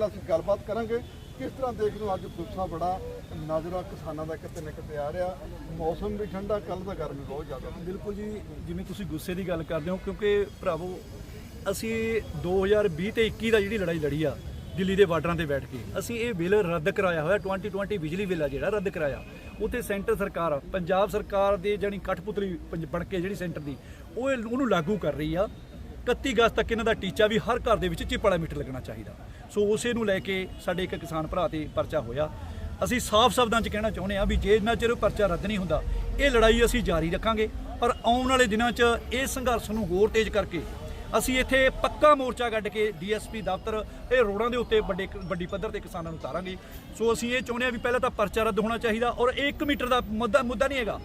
ਪਹਿਲਾਂ ਅਸੀਂ ਗੱਲਬਾਤ ਕਰਾਂਗੇ ਕਿਸ ਤਰ੍ਹਾਂ ਦੇਖ ਲਓ ਅੱਜ ਗੁੱਸਾ ਬੜਾ ਨਜ਼ਰਾ ਕਿਸਾਨਾਂ ਦਾ ਕਿਤੇ ਨਾ ਕਿਤੇ ਆ ਰਿਹਾ। ਮੌਸਮ ਵੀ ਠੰਡਾ ਕੱਲ ਦਾ ਗਰਮੀ ਬਹੁਤ ਜ਼ਿਆਦਾ। ਬਿਲਕੁਲ ਜੀ, ਜਿਵੇਂ ਤੁਸੀਂ ਗੁੱਸੇ ਦੀ ਗੱਲ ਕਰਦੇ ਹੋ, ਕਿਉਂਕਿ ਭਰਾਵੋ, ਅਸੀਂ 2020 ਤੇ 21 ਦਾ ਜਿਹੜੀ ਲੜਾਈ ਲੜੀ ਆ, ਦਿੱਲੀ ਦੇ ਬਾਰਡਰਾਂ ਤੇ ਬੈਠ ਕੇ, ਅਸੀਂ ਇਹ ਬਿੱਲ ਰੱਦ ਕਰਾਇਆ ਹੋਇਆ 2020 ਬਿਜਲੀ ਬਿੱਲ ਆ ਜਿਹੜਾ, ਰੱਦ ਕਰਾਇਆ। ਉਤੇ ਸੈਂਟਰ ਸਰਕਾਰ ਪੰਜਾਬ ਸਰਕਾਰ ਦੇ ਜਾਨੀ ਕਠਪੁਤਲੀ ਪੰਜ- ਬਣ ਕੇ ਜਿਹੜੀ ਸੈਂਟਰ ਦੀ, ਉਹ ਇਹ- ਉਹਨੂੰ ਲਾਗੂ ਕਰ ਰਹੀ ਆ। 31 ਅਗਸਤ ਤੱਕ ਇਹਨਾਂ ਦਾ ਟੀਚਾ ਵੀ ਹਰ ਘਰ ਦੇ ਵਿੱਚ ਚਿੱਪ ਮੀਟਰ ਲੱਗਣਾ ਚਾਹੀਦਾ। ਸੋ ਉਸੇ ਨੂੰ ਲੈ ਕੇ ਸਾਡੇ ਇੱਕ ਕਿਸਾਨ ਭਰਾ ਤੇ ਪਰਚਾ ਹੋਇਆ। ਅਸੀਂ ਸਾਫ਼ ਸ਼ਬਦਾਂ 'ਚ ਕਹਿਣਾ ਚਾਹੁੰਦੇ ਹਾਂ ਵੀ ਜੇ ਨਾ ਚਿਰ ਪਰਚਾ ਰੱਦ ਨਹੀਂ ਹੁੰਦਾ, ਇਹ ਲੜਾਈ ਅਸੀਂ ਜਾਰੀ ਰੱਖਾਂਗੇ। ਪਰ ਆਉਣ ਵਾਲੇ ਦਿਨਾਂ 'ਚ ਇਹ ਸੰਘਰਸ਼ ਨੂੰ ਹੋਰ ਤੇਜ਼ ਕਰਕੇ ਅਸੀਂ ਇੱਥੇ ਪੱਕਾ ਮੋਰਚਾ ਕੱਢ ਕੇ ਡੀਐਸਪੀ ਦਫ਼ਤਰ ਇਹ ਰੋਡਾਂ ਦੇ ਉੱਤੇ ਵੱਡੇ ਵੱਡੀ ਪੱਧਰ ਤੇ ਕਿਸਾਨਾਂ ਨੂੰ ਉਤਾਰਾਂਗੇ। ਸੋ ਅਸੀਂ ਇਹ ਚਾਹੁੰਦੇ ਹਾਂ ਵੀ ਪਹਿਲਾਂ ਤਾਂ ਪਰਚਾ ਰੱਦ ਹੋਣਾ ਚਾਹੀਦਾ ਔਰ ਇਹ 1 ਮੀਟਰ ਦਾ ਮੁੱਦਾ ਮੁੱਦਾ ਨਹੀਂ ਹੈਗਾ।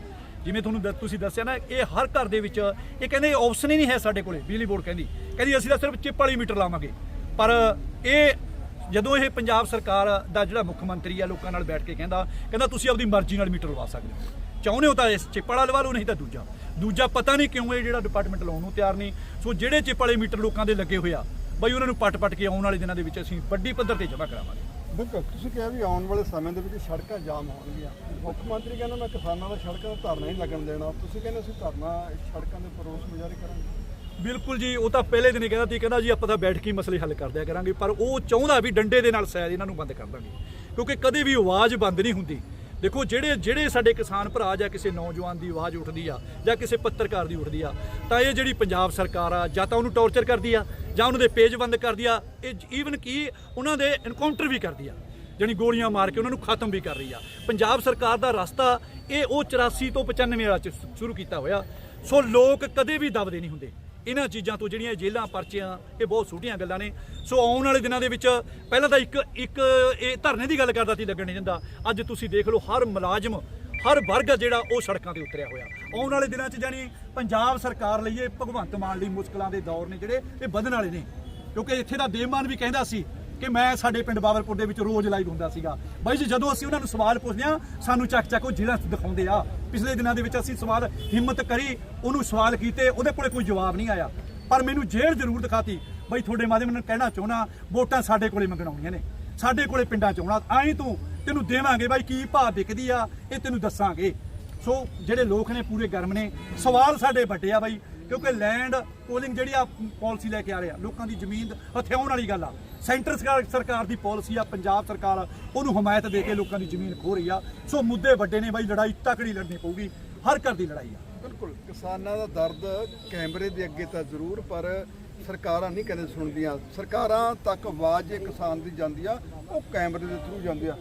ਜਿਵੇਂ ਤੁਹਾਨੂੰ ਦ- ਤੁਸੀਂ ਦੱਸਿਆ ਨਾ, ਇਹ ਹਰ ਘਰ ਦੇ ਵਿੱਚ, ਇਹ ਕਹਿੰਦੇ ਆਪਸ਼ਨ ਹੀ ਨਹੀਂ ਹੈ ਸਾਡੇ ਕੋਲੇ, ਬਿਜਲੀ ਬੋਰਡ ਕਹਿੰਦੀ। ਕਹਿੰਦੀ ਅਸੀਂ ਤਾਂ ਸਿਰਫ ਚਿੱਪ ਵਾਲੀ ਮੀਟਰ ਲਾਵਾਂਗੇ। ਪਰ ਇਹ ਜਦੋਂ ਇਹ ਪੰਜਾਬ ਸਰਕਾਰ ਦਾ ਜਿਹੜਾ ਮੁੱਖ ਮੰਤਰੀ ਆ ਲੋਕਾਂ ਨਾਲ ਬੈਠ ਕੇ ਕਹਿੰਦਾ ਕਹਿੰਦਾ ਤੁਸੀਂ ਆਪਦੀ ਮਰਜ਼ੀ ਨਾਲ ਮੀਟਰ ਲਵਾ ਸਕਦੇ ਹੋ। ਚਾਹੁੰਦੇ ਹੋ ਤਾਂ ਇਸ ਚਿੱਪ ਵਾਲਾ ਲਵਾ ਲਓ, ਨਹੀਂ ਤਾਂ ਦੂਜਾ। ਦੂਜਾ ਪਤਾ ਨਹੀਂ ਕਿਉਂ ਇਹ ਜਿਹੜਾ ਡਿਪਾਰਟਮੈਂਟ ਲਾਉਣ ਨੂੰ ਤਿਆਰ ਨਹੀਂ। ਸੋ ਜਿਹੜੇ ਚਿੱਪ ਵਾਲੇ ਮੀਟਰ ਲੋਕਾਂ ਦੇ ਲੱਗੇ ਹੋਇਆ ਬਈ ਉਹਨਾਂ ਨੂੰ ਪੱਟ-ਪੱਟ ਕੇ ਆਉਣ ਵਾਲੇ ਦਿਨਾਂ ਦੇ ਵਿੱਚ ਅਸੀਂ ਵੱਡੀ ਪੱਧਰ ਤੇ ਜਮ੍ਹਾਂ ਕਰਾਵਾਂਗੇ। ਬਿਲਕੁਲ ਤੁਸੀਂ ਕਿਹਾ ਵੀ ਆਉਣ ਵਾਲੇ ਸਮੇਂ ਦੇ ਵਿੱਚ ਸੜਕਾਂ ਜਾਮ ਹੋਣਗੀਆਂ। ਮੁੱਖ ਮੰਤਰੀ ਕਹਿੰਦਾ, ਮੈਂ ਕਿਸਾਨਾਂ ਦਾ ਸੜਕਾਂ ਦਾ ਧਰਨਾ ਨਹੀਂ ਲੱਗਣ ਦੇਣਾ। ਤੁਸੀਂ ਕਹਿੰਦੇ, ਅਸੀਂ ਧਰਨਾ ਸੜਕਾਂ ਦੇ ਪਰੋਸ ਮੁਜ਼ਾਹਰੇ ਕਰਾਂਗੇ। ਬਿਲਕੁਲ ਜੀ, ਉਹ ਤਾਂ ਪਹਿਲੇ ਦਿਨ ਹੀ ਕਹਿੰਦਾ ਸੀ, ਕਹਿੰਦਾ ਜੀ, ਆਪਾਂ ਤਾਂ ਬੈਠ ਕੇ ਹੀ ਮਸਲੇ ਹੱਲ ਕਰ ਦਿਆ ਕਰਾਂਗੇ, ਪਰ ਉਹ ਚਾਹੁੰਦਾ ਵੀ ਡੰਡੇ ਦੇ ਨਾਲ ਸ਼ਾਇਦ ਇਹਨਾਂ ਨੂੰ ਬੰਦ ਕਰ ਦਾਂਗੇ। ਕਿਉਂਕਿ ਕਦੇ ਵੀ ਆਵਾਜ਼ ਬੰਦ ਨਹੀਂ ਹੁੰਦੀ। ਦੇਖੋ, ਜਿਹੜੇ ਜਿਹੜੇ ਸਾਡੇ ਕਿਸਾਨ ਭਰਾ ਜਾਂ ਕਿਸੇ ਨੌਜਵਾਨ ਦੀ ਆਵਾਜ਼ ਉੱਠਦੀ ਆ ਜਾਂ ਕਿਸੇ ਪੱਤਰਕਾਰ ਦੀ ਉੱਠਦੀ ਆ, ਤਾਂ ਇਹ ਜਿਹੜੀ ਪੰਜਾਬ ਸਰਕਾਰ ਆ, ਜਾਂ ਤਾਂ ਉਹਨੂੰ ਟੌਰਚਰ ਕਰਦੀ ਆ ਜਾਂ ਉਹਨਾਂ ਦੇ ਪੇਜ ਬੰਦ ਕਰਦੀ ਆ, ਇਹ ਈਵਨ ਕਿ ਉਹਨਾਂ ਦੇ ਐਨਕਾਊਂਟਰ ਵੀ ਕਰਦੀ ਆ। ਜਾਣੀ ਗੋਲੀਆਂ ਮਾਰ ਕੇ ਉਹਨਾਂ ਨੂੰ ਖਤਮ ਵੀ ਕਰ ਰਹੀ ਆ। ਪੰਜਾਬ ਸਰਕਾਰ ਦਾ ਰਸਤਾ, ਇਹ ਉਹ 84 ਤੋਂ 95 ਵਾਲਾ ਚ ਸ਼ੁਰੂ ਕੀਤਾ ਹੋਇਆ। ਸੋ ਲੋਕ ਕਦੇ ਵੀ ਦਬਦੇ ਨਹੀਂ ਹੁੰਦੇ। ਇਹਨਾਂ ਚੀਜ਼ਾਂ ਤੋਂ ਜਿਹੜੀਆਂ ਜੇਲਾਂ ਪਰਚੀਆਂ, ਇਹ ਬਹੁਤ ਛੋਟੀਆਂ ਗੱਲਾਂ ਨੇ। ਸੋ ਆਉਣ ਵਾਲੇ ਦਿਨਾਂ ਦੇ ਵਿੱਚ ਪਹਿਲਾਂ ਤਾਂ ਇੱਕ ਇੱਕ ਇਹ ਧਰਨੇ ਦੀ ਗੱਲ ਕਰਦਾ ਸੀ, ਲੱਗਣ ਨਹੀਂ ਦਿੰਦਾ। ਅੱਜ ਤੁਸੀਂ ਦੇਖ ਲਓ ਹਰ ਮੁਲਾਜ਼ਮ ਹਰ ਵਰਗ ਆ ਜਿਹੜਾ ਉਹ ਸੜਕਾਂ ਤੇ ਉਤਰਿਆ ਹੋਇਆ। ਆਉਣ ਵਾਲੇ ਦਿਨਾਂ 'ਚ ਜਾਨੀ ਪੰਜਾਬ ਸਰਕਾਰ ਲਈ ਇਹ ਭਗਵੰਤ ਮਾਨ ਲਈ ਮੁਸ਼ਕਲਾਂ ਦੇ ਦੌਰ ਨੇ ਜਿਹੜੇ, ਇਹ ਵਧਣ ਵਾਲੇ ਨੇ। ਕਿਉਂਕਿ ਇੱਥੇ ਦਾ ਦੇਵਮਾਨ ਵੀ ਕਹਿੰਦਾ ਸੀ ਕਿ ਮੈਂ ਸਾਡੇ ਪਿੰਡ ਬਾਬਰਪੁਰ ਦੇ ਵਿੱਚ ਰੋਜ਼ ਲਾਈਵ ਹੁੰਦਾ ਸੀਗਾ। ਬਾਈ ਜੀ, ਜਦੋਂ ਅਸੀਂ ਉਹਨਾਂ ਨੂੰ ਸਵਾਲ ਪੁੱਛਦੇ ਆ ਸਾਨੂੰ ਚੱਕ ਚੱਕ ਉਹ ਜ਼ਿਲ੍ਹਾ ਦਿਖਾਉਂਦੇ ਆ। ਪਿਛਲੇ ਦਿਨਾਂ ਦੇ ਵਿੱਚ ਅਸੀਂ ਸਵਾਲ ਹਿੰਮਤ ਕਰੀ, ਉਹਨੂੰ ਸਵਾਲ ਕੀਤੇ, ਉਹਦੇ ਕੋਲੇ ਕੋਈ ਜਵਾਬ ਨਹੀਂ ਆਇਆ। ਪਰ ਮੈਨੂੰ ਜੇਲ੍ਹ ਜ਼ਰੂਰ ਦਿਖਾਤੀ। ਬਾਈ, ਤੁਹਾਡੇ ਮਾਧਿਅਮ ਨਾਲ ਕਹਿਣਾ ਚਾਹੁੰਦਾ, ਵੋਟਾਂ ਸਾਡੇ ਕੋਲੇ ਮੰਗਣਾਉਣੀਆਂ ਨੇ। ਸਾਡੇ ਕੋਲੇ ਪਿੰਡਾਂ ਚ ਆਉਣਾ। ਆਈ ਤੂੰ ਤੈਨੂੰ ਦੇਵਾਂਗੇ ਬਾਈ, ਕੀ ਭਾਅ ਵਿਕਦੀ ਆ, ਇਹ ਤੈਨੂੰ ਦੱਸਾਂਗੇ। ਸੋ ਜਿਹੜੇ ਲੋਕ ਨੇ ਪੂਰੇ ਗਰਮ ਨੇ, ਸਵਾਲ ਸਾਡੇ ਵੱਡੇ ਆ ਬਾਈ, ਕਿਉਂਕਿ ਲੈਂਡ ਪੋਲਿੰਗ ਜਿਹੜੀ ਆ ਪਾਲਿਸੀ ਲੈ ਕੇ ਆ ਰਿਹਾ ਲੋਕਾਂ ਦੀ ਜ਼ਮੀਨ ਹਥਿਆਉਣ ਵਾਲੀ ਗੱਲ ਆ। ਸੈਂਟਰ ਸਰਕਾਰ ਸਰਕਾਰ ਦੀ ਪਾਲਿਸੀ ਆ, ਪੰਜਾਬ ਸਰਕਾਰ ਉਹਨੂੰ ਹਮਾਇਤ ਦੇ ਕੇ ਲੋਕਾਂ ਦੀ ਜ਼ਮੀਨ ਖੋ ਰਹੀ ਆ। ਸੋ ਮੁੱਦੇ ਵੱਡੇ ਨੇ ਬਾਈ, ਲੜਾਈ ਤਕੜੀ ਲੜਨੀ ਪਊਗੀ, ਹਰ ਘਰ ਦੀ ਲੜਾਈ ਆ। ਬਿਲਕੁਲ, ਕਿਸਾਨਾਂ ਦਾ ਦਰਦ ਕੈਮਰੇ ਦੇ ਅੱਗੇ ਤਾਂ ਜ਼ਰੂਰ, ਪਰ ਸਰਕਾਰਾਂ ਨਹੀਂ ਕਦੇ ਸੁਣਦੀਆਂ। ਸਰਕਾਰਾਂ ਤੱਕ ਆਵਾਜ਼ ਜੇ ਕਿਸਾਨ ਦੀ ਜਾਂਦੀ ਆ, ਉਹ ਕੈਮਰੇ ਦੇ ਥਰੂ ਜਾਂਦੀ ਆ।